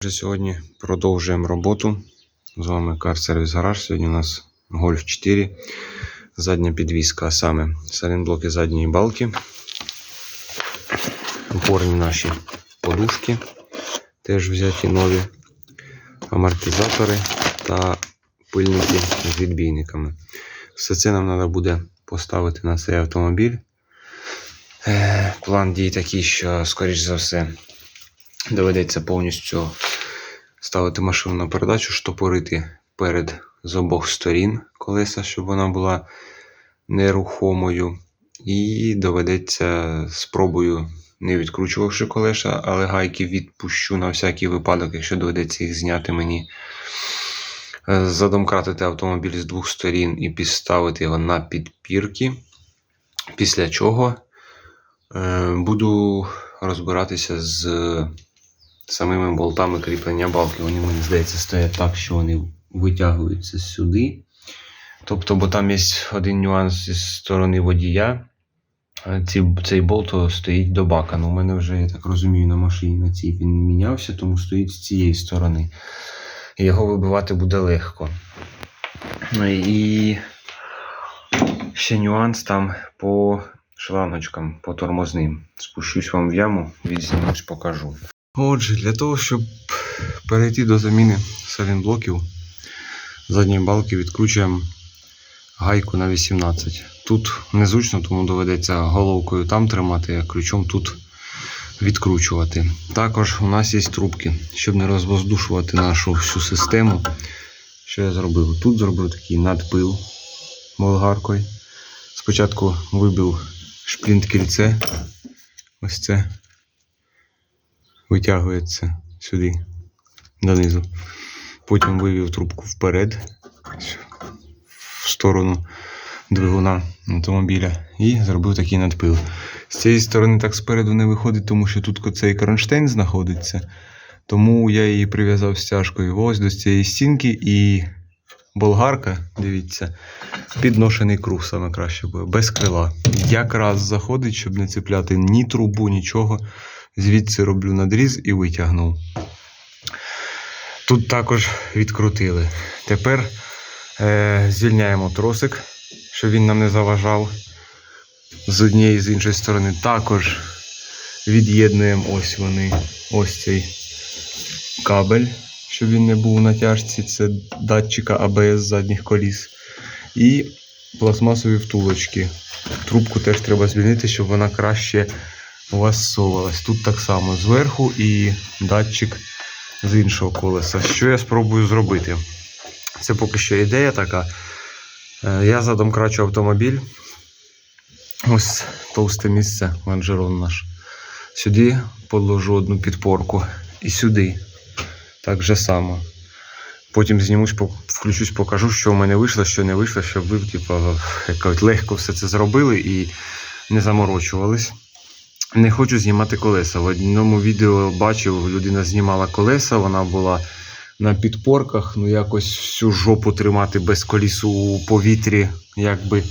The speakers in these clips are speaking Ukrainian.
Вже сьогодні продовжуємо роботу. З вами Service Garage. Сьогодні у нас Golf 4. Задня підвіска, а саме салінблоки задньої балки. Опорні наші подушки. Теж взяті нові. Амортизатори та пильники з відбійниками. Все це нам треба буде поставити на цей автомобіль. Е, План дій такий, що, скоріш за все, доведеться повністю ставити машину на передачу, штопорити перед з обох сторін колеса, щоб вона була нерухомою. І доведеться спробую, не відкручувавши колеса, але гайки відпущу на всякий випадок, якщо доведеться їх зняти мені. Е, Задомкратити автомобіль з двох сторін і підставити його на підпірки. Після чого е, буду розбиратися з самими болтами кріплення балки. Вони, мені здається, стоять так, що вони витягуються сюди. Тобто, бо там є один нюанс зі сторони водія. Е, Ці, цей болт стоїть до бака. Ну, у мене вже, я так розумію, на машині на цій він мінявся, тому стоїть з цієї сторони. Його вибивати буде легко. І ще нюанс там по шлангочкам, по тормозним. Спущусь вам в яму, відзнімусь, покажу. Отже, для того, щоб перейти до заміни салінблоків задньої балки, відкручуємо гайку на 18. Тут незручно, тому доведеться головкою там тримати, а ключом тут відкручувати. Також у нас є трубки, щоб не розвоздушувати нашу всю систему. Що я зробив? Тут зробив такий надпил болгаркою. Спочатку вибив шплінт кільце. Ось це витягується сюди, донизу. Потім вивів трубку вперед, в сторону двигуна автомобіля і зробив такий надпил. З цієї сторони так спереду не виходить, тому що тут цей кронштейн знаходиться. Тому я її прив'язав стяжкою ось до цієї стінки і болгарка, дивіться, підношений круг саме краще буде, без крила. Якраз заходить, щоб не цепляти ні трубу, нічого. Звідси роблю надріз і витягнув. Тут також відкрутили. Тепер е, звільняємо тросик, щоб він нам не заважав. З однієї і з іншої сторони також від'єднуємо ось вони, ось цей кабель, щоб він не був у натяжці. Це датчика АБС задніх коліс. І пластмасові втулочки. Трубку теж треба звільнити, щоб вона краще у вас совалась. Тут так само зверху і датчик з іншого колеса. Що я спробую зробити? Це поки що ідея така. Е, Я задомкрачу автомобіль. Ось товсте місце, лонжерон наш. Сюди положу одну підпорку і сюди. Так же само. Потім знімусь, включусь, покажу, що в мене вийшло, що не вийшло, щоб ви типу, легко все це зробили і не заморочувались. Не хочу знімати колеса. В одному відео бачив, людина знімала колеса, вона була на підпорках, ну якось всю жопу тримати без коліс у повітрі, якби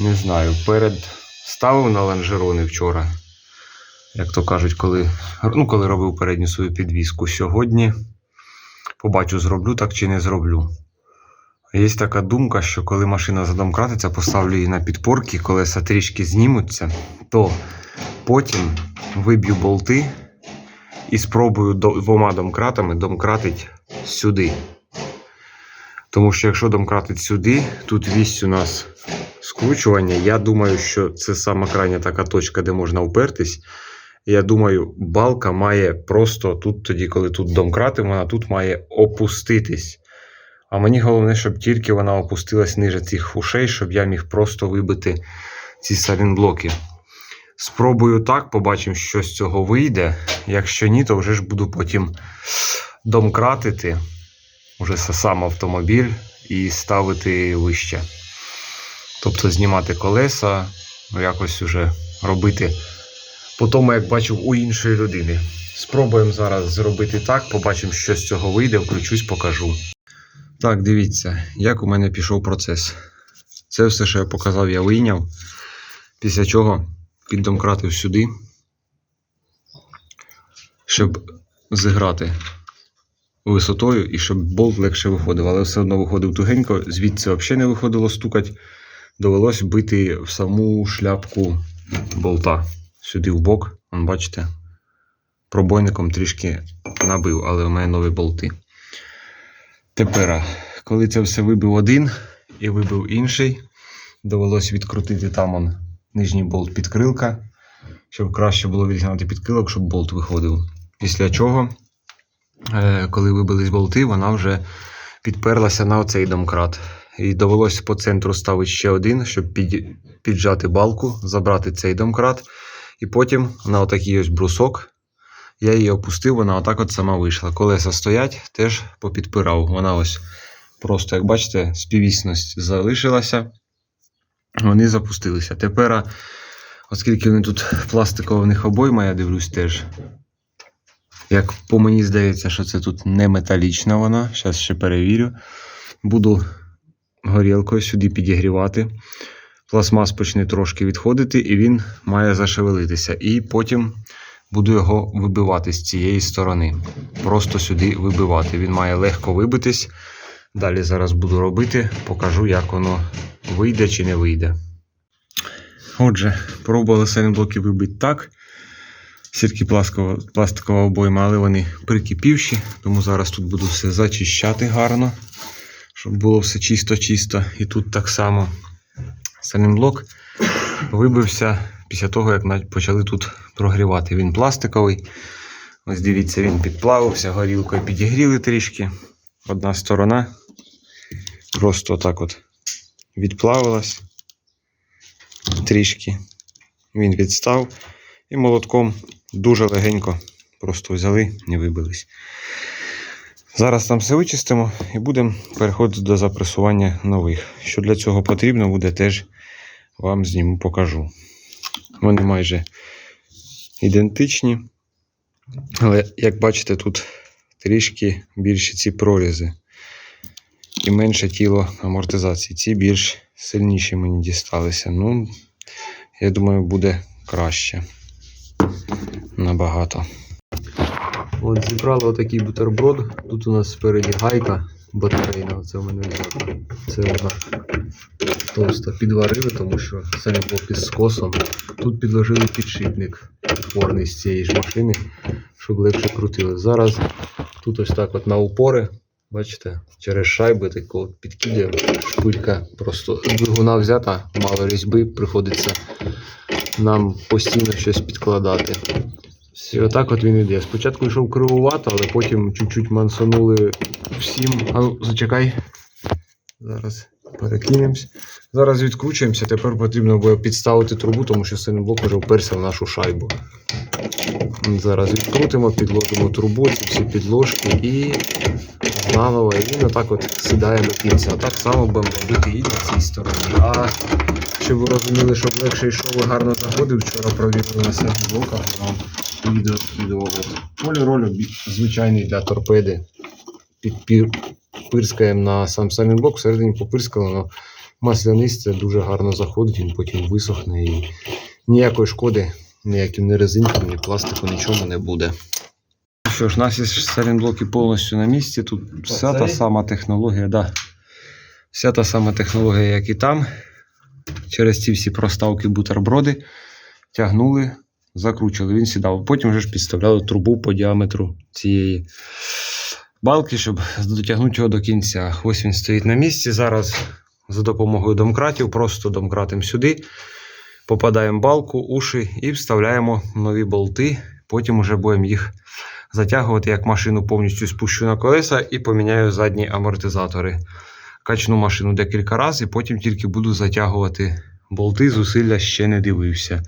не знаю. Перед ставив на лонжерони вчора, як то кажуть, коли, ну, коли робив передню свою підвіску. Сьогодні побачу, зроблю так чи не зроблю. Є така думка, що коли машина задомкратиться, поставлю її на підпорки, колеса трішки знімуться, то потім виб'ю болти і спробую двома домкратами домкратить сюди. Тому що якщо домкратить сюди, тут вісь у нас скручування. Я думаю, що це сама крайня така точка, де можна впертись. Я думаю, балка має просто тут, тоді, коли тут домкратимо, вона тут має опуститись. А мені головне, щоб тільки вона опустилась ниже цих ушей, щоб я міг просто вибити ці салінблоки. Спробую так, побачимо, що з цього вийде. Якщо ні, то вже ж буду потім домкратити уже сам автомобіль і ставити вище. Тобто знімати колеса, ну, якось уже робити по тому, як бачив у іншої людини. Спробуємо зараз зробити так, побачимо, що з цього вийде, включусь, покажу. Так, дивіться, як у мене пішов процес. Це все, що я показав, я вийняв. Після чого піддомкратив сюди, щоб зіграти висотою і щоб болт легше виходив. Але все одно виходив тугенько, звідси взагалі не виходило стукать. Довелось бити в саму шляпку болта. Сюди в бок, Вон, бачите, пробойником трішки набив, але в мене нові болти. Тепер, коли це все вибив один і вибив інший, довелось відкрутити там он, нижній болт підкрилка, щоб краще було відгнати підкрилок, щоб болт виходив. Після чого, е, коли вибились болти, вона вже підперлася на оцей домкрат. І довелось по центру ставити ще один, щоб під, піджати балку, забрати цей домкрат. І потім на отакий ось брусок я її опустив, вона отак от сама вийшла. Колеса стоять, теж попідпирав. Вона ось просто, як бачите, співісність залишилася. Вони запустилися. Тепер, оскільки вони тут пластикова в них обойма, я дивлюсь теж. Як по мені здається, що це тут не металічна вона. Зараз ще перевірю. Буду горілкою сюди підігрівати. Пластмас почне трошки відходити, і він має зашевелитися. І потім буду його вибивати з цієї сторони. Просто сюди вибивати. Він має легко вибитись. Далі зараз буду робити, покажу, як воно вийде чи не вийде. Отже, пробували сайлентблоки вибити так. Пластикова, пластикова обойма, але вони прикипівші, тому зараз тут буду все зачищати гарно, щоб було все чисто-чисто. І тут так само сайлентблок вибився після того, як почали тут прогрівати. Він пластиковий. Ось дивіться, він підплавився, горілкою підігріли трішки. Одна сторона просто так от відплавилась трішки. Він відстав і молотком дуже легенько просто взяли і вибились. Зараз там все вичистимо і будемо переходити до запресування нових. Що для цього потрібно буде, теж вам зніму покажу. Вони майже ідентичні. Але, як бачите, тут трішки більші ці прорізи і менше тіло амортизації. Ці більш сильніші мені дісталися. Ну, я думаю, буде краще. Набагато. От зібрали отакий бутерброд. Тут у нас спереді гайка батарейна. Це в мене взято. Це вона товста. Підварили, тому що самі блоки з скосом. Тут підложили підшипник опорний з цієї ж машини, щоб легше крутили. Зараз тут ось так от на упори. Бачите, через шайби такого підкидає шпилька просто двигуна взята, мало різьби, приходиться нам постійно щось підкладати. І отак от він іде. Спочатку йшов кривувато, але потім чуть-чуть мансонули всім. А ну, зачекай. Зараз перекинемось. Зараз відкручуємося, тепер потрібно буде підставити трубу, тому що сильний блок вже вперся в нашу шайбу. Зараз відкрутимо, підложимо трубу, ці всі підложки і наново і він отак от сідає до кінця. Так само будемо робити і на цій стороні. А щоб ви розуміли, щоб легше йшов і гарно заходив, вчора провірили на себе блоках, вам відео скидував. Поліроль звичайний для торпеди. Підпір, пирскаємо на сам сайлентблок, всередині попирскали, але маслянисте дуже гарно заходить, він потім висохне і ніякої шкоди ніяким ні резинкам, ні пластику, нічому не буде. Що ж, наші сайлентблоки повністю на місці. Тут вся та сама технологія, да. Вся та сама технологія, як і там. Через ці всі проставки бутерброди тягнули, закручували, він сідав. Потім вже ж підставляли трубу по діаметру цієї балки, щоб дотягнути його до кінця. Ось він стоїть на місці. Зараз за допомогою домкратів, просто домкратимо сюди, попадаємо балку, уші і вставляємо нові болти. Потім вже будемо їх затягувати, як машину повністю спущу на колеса і поміняю задні амортизатори. Качну машину декілька разів, і потім тільки буду затягувати болти, зусилля ще не дивився.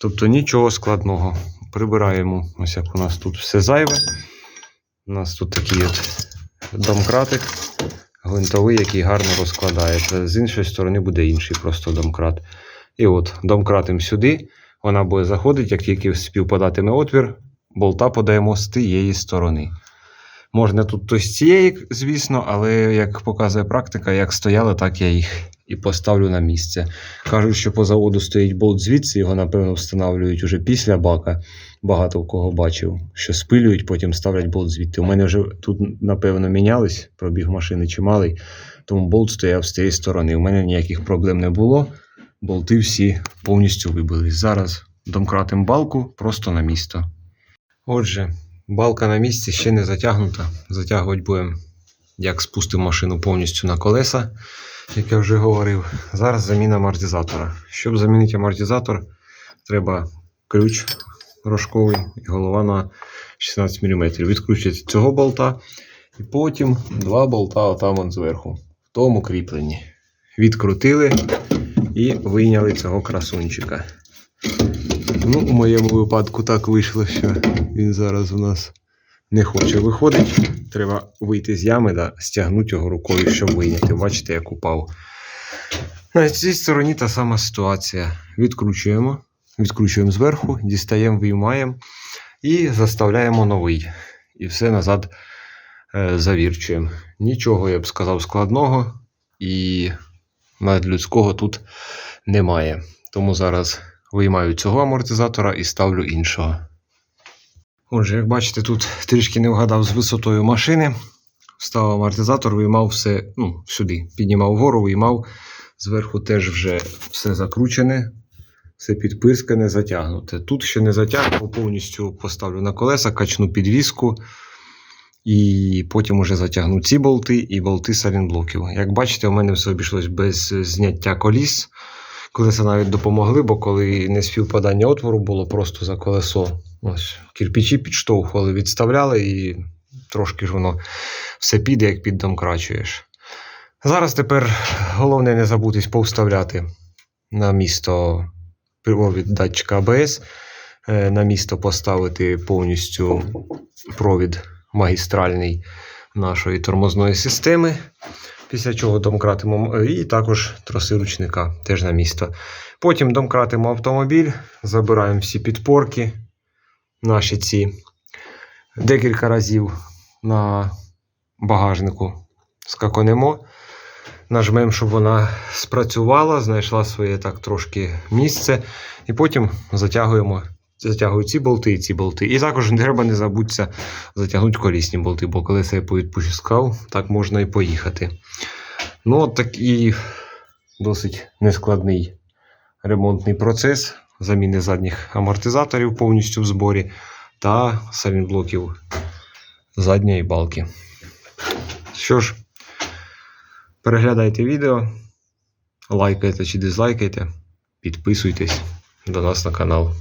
Тобто нічого складного. Прибираємо, ось як у нас тут все зайве. У нас тут такий от домкратик гвинтовий, який гарно розкладається. З іншої сторони буде інший просто домкрат. І от домкратим сюди, вона буде заходити, як тільки співпадатиме отвір, болта подаємо з тієї сторони. Можна тут то з цієї, звісно, але як показує практика, як стояли, так я їх і поставлю на місце. Кажуть, що по заводу стоїть болт звідси, його, напевно, встановлюють уже після бака. Багато в кого бачив, що спилюють, потім ставлять болт звідти. У мене вже тут, напевно, мінялись, пробіг машини чималий, тому болт стояв з цієї сторони. У мене ніяких проблем не було. Болти всі повністю вибились. Зараз домкратим балку просто на місто. Отже, балка на місці ще не затягнута. Затягувати будемо, як спустимо машину повністю на колеса, як я вже говорив. Зараз заміна амортизатора. Щоб замінити амортизатор, треба ключ рожковий і голова на 16 мм. Відкручуєте цього болта, і потім два болта отам от зверху, в тому кріпленні. Відкрутили і вийняли цього красунчика. Ну, у моєму випадку так вийшло, що він зараз у нас не хоче виходити. Треба вийти з ями та стягнути його рукою, щоб вийняти. Бачите, як упав. На цій стороні та сама ситуація. Відкручуємо, відкручуємо зверху, дістаємо, виймаємо і заставляємо новий. І все назад е, завірчуємо. Нічого, я б сказав, складного і надлюдського тут немає. Тому зараз виймаю цього амортизатора і ставлю іншого. Отже, як бачите, тут трішки не вгадав з висотою машини. Вставив амортизатор, виймав все ну, сюди, піднімав вгору, виймав. Зверху теж вже все закручене, все підпискане, затягнуте. Тут ще не затягнув, повністю поставлю на колеса, качну підвіску. І потім уже затягну ці болти і болти салінблоків. Як бачите, у мене все обійшлось без зняття коліс. Колеса навіть допомогли, бо коли не співпадання отвору було просто за колесо. Ось кирпичі підштовхували, відставляли, і трошки ж воно все піде, як піддомкрачуєш. Зараз тепер головне не забутись повставляти на місто провід датчика АБС, е, на місто поставити повністю провід магістральний нашої тормозної системи. Після чого домкратимо е, і також троси ручника теж на місто. Потім домкратимо автомобіль, забираємо всі підпорки наші ці. Декілька разів на багажнику скаконемо. Нажмемо, щоб вона спрацювала, знайшла своє так трошки місце. І потім затягуємо. Затягую ці болти і ці болти. І також не треба не забудься затягнути колісні болти, бо коли я повідпускав, так можна і поїхати. Ну, от такий досить нескладний ремонтний процес заміни задніх амортизаторів повністю в зборі та салінблоків задньої балки. Що ж, переглядайте відео, лайкайте чи дизлайкайте, підписуйтесь до нас на канал.